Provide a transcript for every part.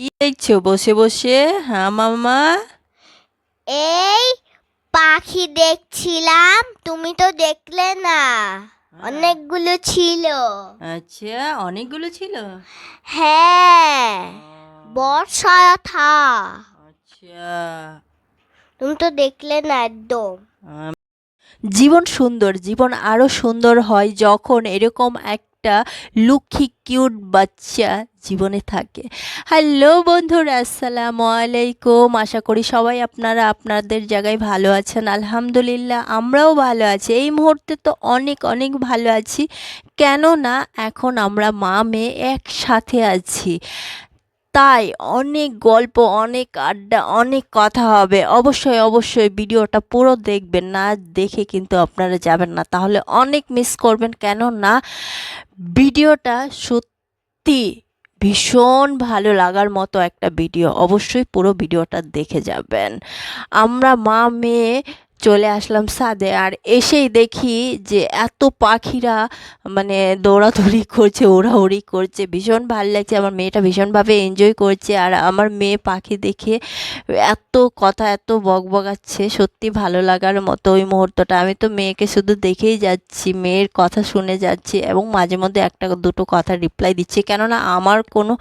কি দেখছ বসে বসে হ্যাঁ মামা? এই পাখি দেখছিলাম তুমি তো দেখলে না। অনেকগুলো ছিল। আচ্ছা অনেকগুলো ছিল? হ্যাঁ বর্ষা থা। আচ্ছা। তুমি তো দেখলে না একদম। জীবন সুন্দর জীবন আরও সুন্দর হয় যখন এরকম একটা লক্ষ্মী কিউট বাচ্চা জীবনে থাকে। হ্যালো বন্ধুরা, আসসালামু আলাইকুম। আশা করি সবাই আপনারা আপনাদের জায়গায় ভালো আছেন। আলহামদুলিল্লাহ, আমরাও ভালো আছি। এই মুহূর্তে তো অনেক অনেক ভালো আছি। কেননা এখন আমরা মা মেয়ে একসাথে আছি। তাই অনেক গল্প, অনেক আড্ডা, অনেক কথা হবে। অবশ্যই অবশ্যই ভিডিওটা পুরো দেখবেন না, দেখে কিন্তু আপনারা যাবেন না। তাহলে অনেক মিস করবেন কেন না ভিডিওটা সত্যি ভীষণ ভালো লাগার মতো একটা ভিডিও। অবশ্যই পুরো ভিডিওটা দেখে যাবেন। আমরা মা মেয়ে চলে আসলাম সাদে আর এসেই দেখি যে এত পাখিরা মানে দৌড়াদৌড়ি করছে, ওড়াউড়ি করছে, ভীষণ ভালো লাগছে। আমার মেয়েটা ভীষণভাবে এনজয় করছে আর আমার মেয়ে পাখি দেখে এত কথা, এত বক বকাচ্ছে সত্যি ভালো লাগার মতো ওই মুহূর্তটা। আমি তো মেয়েকে শুধু দেখেই যাচ্ছি, মেয়ের কথা শুনে যাচ্ছি এবং মাঝে মধ্যে একটা দুটো কথা রিপ্লাই দিচ্ছি। কেননা আমার কোনো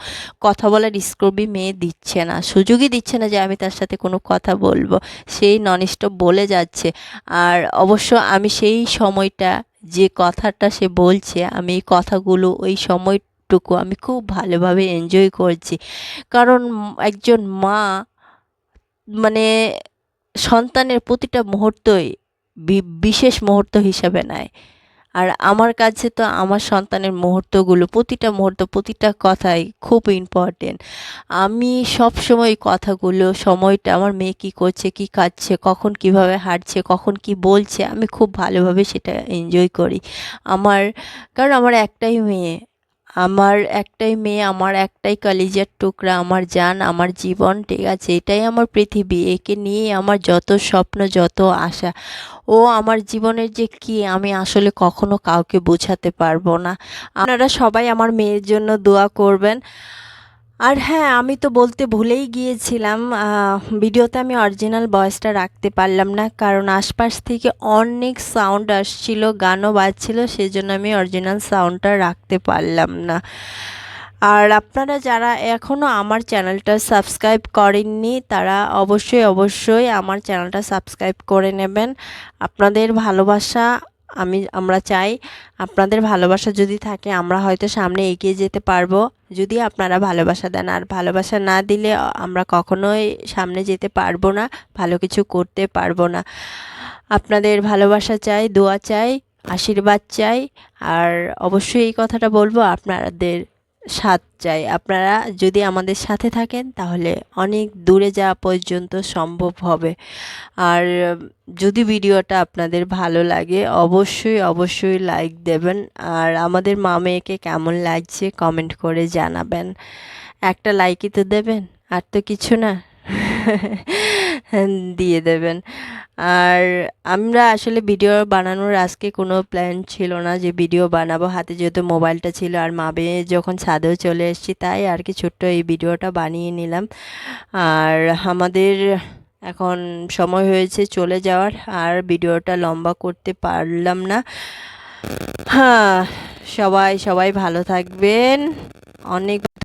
কথা বলার স্কোপই মেয়ে দিচ্ছে না, সুযোগই দিচ্ছে না যে আমি তার সাথে কোনো কথা বলব। সেই ননস্টপ বলে যাচ্ছে। আর অবশ্য আমি সেই সময়টা যে কথাটা সে বলছে, আমি কথাগুলো ওই সময়টুকু আমি খুব ভালোভাবে এনজয় করছি। কারণ একজন মা মানে সন্তানের প্রতিটা মুহূর্তই বিশেষ মুহূর্ত হিসাবে নেয়। আর আমার কাছে তো আমার সন্তানের মুহূর্তগুলো, প্রতিটা মুহূর্ত, প্রতিটা কথাই খুব ইম্পর্টেন্ট আমি সব সময় কথাগুলো, সময়টা আমার মেয়ে কী করছে, কী খাচ্ছে, কখন কীভাবে হাঁটছে, কখন কি বলছে, আমি খুব ভালোভাবে সেটা এনজয় করি। আমার, কারণ আমার একটাই মেয়ে। আমার একটাই মেয়ে, আমার একটাই কলিজার টুকরা, আমার যান আমার জীবন, ঠিক আছে? এটাই আমার পৃথিবী। একে নিয়ে আমার যত স্বপ্ন, যত আশা। ও আমার জীবনের যে কি, আমি আসলে কখনো কাউকে বোঝাতে পারব না। আপনারা সবাই আমার মেয়ের জন্য দোয়া করবেন। আর হ্যাঁ আমি তো বলতে ভুলেই গিয়েছিলাম ভিডিওতে আমি অরিজিনাল ভয়েসটা রাখতে পারলাম না, কারণ আশপাশ থেকে অনেক সাউন্ড আসছিল, গানও বাজছিল, সেজন্য আমি অরিজিনাল সাউন্ডটা রাখতে পারলাম না। আর আপনারা যারা এখনও আমার চ্যানেলটা সাবস্ক্রাইব করেননি, তারা অবশ্যই অবশ্যই আমার চ্যানেলটা সাবস্ক্রাইব করে নেবেন। আপনাদের ভালোবাসা আমি, আমরা চাই আপনাদের ভালোবাসা যদি থাকে, আমরা হয়তো সামনে এগিয়ে যেতে পারব। যদি আপনারা ভালোবাসা দেন, আর ভালোবাসা না দিলে আমরা কখনোই সামনে যেতে পারব না, ভালো কিছু করতে পারব না। আপনাদের ভালোবাসা চাই, দোয়া চাই, আশীর্বাদ চাই, আর অবশ্যই এই কথাটা বলব, আপনাদের সাথ চাই। আপনারা যদি আমাদের সাথে থাকেন, তাহলে অনেক দূরে যাওয়া পর্যন্ত সম্ভব হবে। আর, যদি ভিডিওটা আপনাদের ভালো লাগে, অবশ্যই অবশ্যই লাইক দেবেন। আর আমাদের মা মেয়েকে কেমন লাগছে কমেন্ট করে জানাবেন। একটা লাইকই তো দেবেন, আর তো কিছু না। দিয়ে দেবেন। আর আমরা আসলে ভিডিও বানানোর আজকে কোনো প্ল্যান ছিল না যে ভিডিও বানাবো। হাতে যেহেতু মোবাইলটা ছিল আর মা মেয়ে যখন ছাদেও চলে এসেছি, তাই আর কি ছোট্ট এই ভিডিওটা বানিয়ে নিলাম। আর আমাদের এখন সময় হয়েছে চলে যাওয়ার, আর ভিডিওটা লম্বা করতে পারলাম না। হ্যাঁ সবাই সবাই ভালো থাকবেন। অনেক